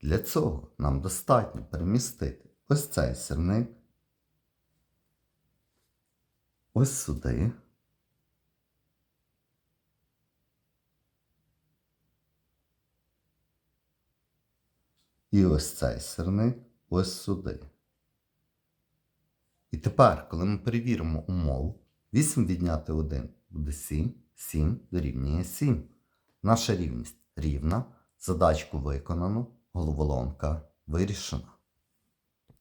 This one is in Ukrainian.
Для цього нам достатньо перемістити ось цей сірник, ось сюди. І ось цей сирник ось сюди. І тепер, коли ми перевіримо умову, 8 відняти 1 буде 7, 7 дорівнює 7. Наша рівність рівна, задачку виконано, головоломка вирішена.